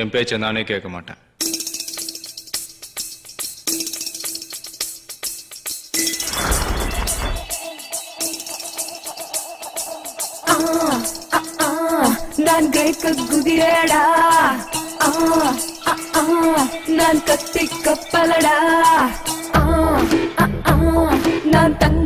என் பேச்சை நானே கேட்க மாட்டேன். நான் கிரேக்க குதிரடா நான் கத்தி கப்பலடா. நான் தங்க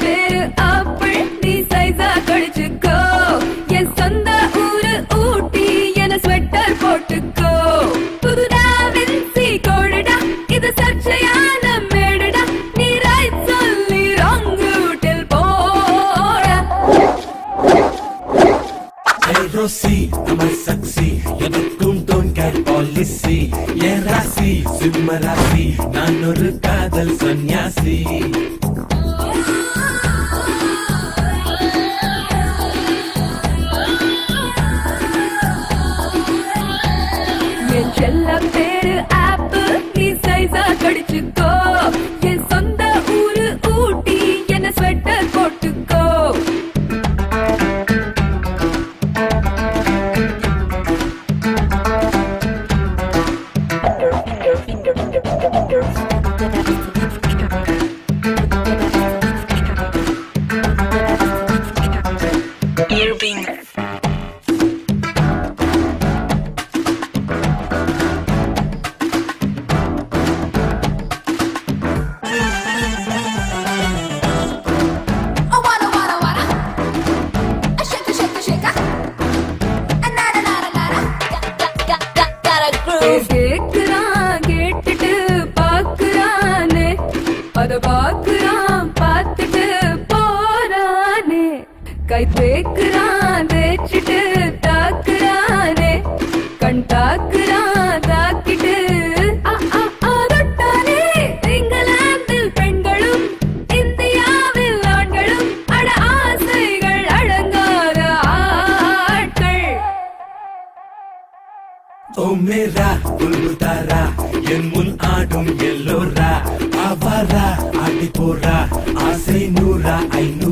பேரு ஆப்பிள் நீ சைஸா கடிச்சுக்கோ. என் சொந்த ஊரு ஊட்டி என்ன ஸ்வெட்டர் போட்டுக்கோ. புதுடா வின்சி கோடுடா இது சர்ச்சையான மேடுடா. நீ ரைட் சொல்லி ராங் ரூட்டில் போடா Hey Rossi, நம்ம சக்சி. எனக்கும் டோன் கேட் பாலிசி என் ராசி சிம்ம ராசி? நான் ஒரு காதல் சன்னியாசி Records. பாக்குறான் பார்த்துட்டு போறானே. கை தேக்குறான். ஓ மேரா புல்புதாரா என் முன் ஆடும் எல்லோரா அவாரா ஆடி போறா ஆசை நூறா ஐநூறா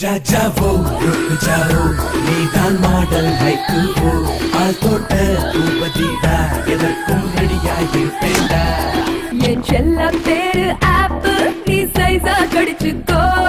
ஜாவோ ஜாவோ நீ தான் மாடல் ஹைக்குவோ ஆள் தோட்ட பூபதிடா எதற்கும் ரெடியாயிருப்பேண்டா என் செல்லத்தே to go.